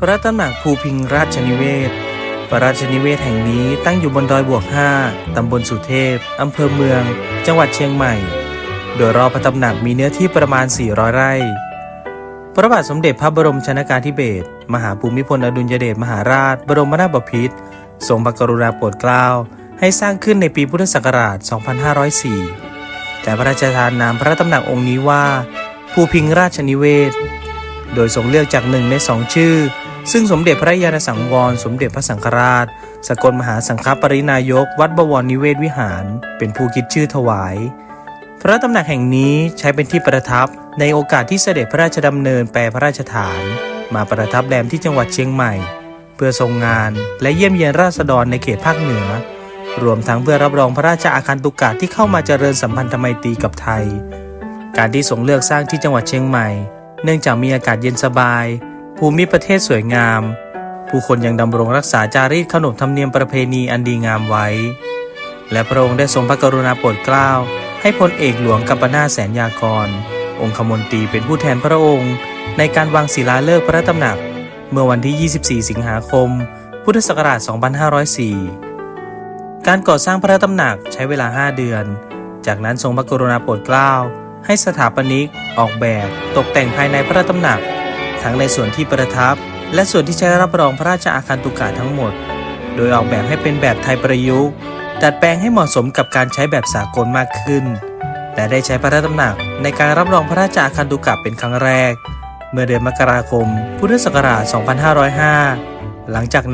พระตำหนักภูพิงราชนิเวศ พระราชนิเวศแห่งนี้ตั้งอยู่บนดอยบวก 5 ตำบลสุเทพ อำเภอเมือง จังหวัดเชียงใหม่ โดยรอบพระตำหนักมีเนื้อที่ประมาณ 400 ไร่ พระบาทสมเด็จพระบรมชนากาธิเบศร มหาภูมิพลอดุลยเดชมหาราช บรมนาถบพิตร ทรงพระกรุณาโปรดเกล้า ให้สร้างขึ้นในปีพุทธศักราช 2504 แต่พระราชทานนามพระตำหนักองค์นี้ว่า ภูพิงราชนิเวศ โดยทรงเลือกจากหนึ่งในสองชื่อ ซึ่งสมเด็จพระยาณสังวร สมเด็จพระสังฆราช สกลมหาสังฆปรินายก วัดบวรนิเวศวิหาร เป็นผู้คิดชื่อถวาย พระตำหนักแห่งนี้ใช้เป็นที่ประทับในโอกาสที่เสด็จพระราชดำเนินแปรพระราชฐาน มาประทับแรมที่จังหวัดเชียงใหม่ เพื่อทรงงานและเยี่ยมเยียนราษฎรในเขตภาคเหนือ รวมทั้งเพื่อรับรองพระราชอาคันตุกะที่เข้ามาเจริญสัมพันธไมตรีกับไทย การที่ทรงเลือกสร้างที่จังหวัดเชียงใหม่ เนื่องจากมีอากาศเย็นสบาย ภูมิประเทศสวยงาม ผู้คนยังดำรงรักษาจารีตขนบธรรมเนียมประเพณีอันดีงามไว้ และพระองค์ได้ทรงพระกรุณาโปรดเกล้า ให้พลเอกหลวงกัปนาแสนยากร องคมนตรีเป็นผู้แทนพระองค์ ในการวางศิลาฤกษ์พระตำหนัก เมื่อวันที่ 24 สิงหาคม พุทธศักราช 2504 การก่อสร้างพระตำหนักใช้เวลา 5 เดือน จากนั้นทรงพระกรุณาโปรดเกล้า ให้สถาปนิก ออกแบบตกแต่งภายในพระตำหนัก ทั้งในส่วนที่ประทับ และส่วนที่ใช้รับรองพระราชอาคันตุกะทั้งหมด โดยออกแบบให้เป็นแบบไทยประยุกต์ดัดแปลงให้เหมาะสมกับการใช้แบบสากลมากขึ้น และได้ใช้พระตำหนักในการรับรองพระราชอาคันตุกะเป็นครั้งแรก เมื่อเดือนมกราคม พุทธศักราช 2505 หลังจากนั้น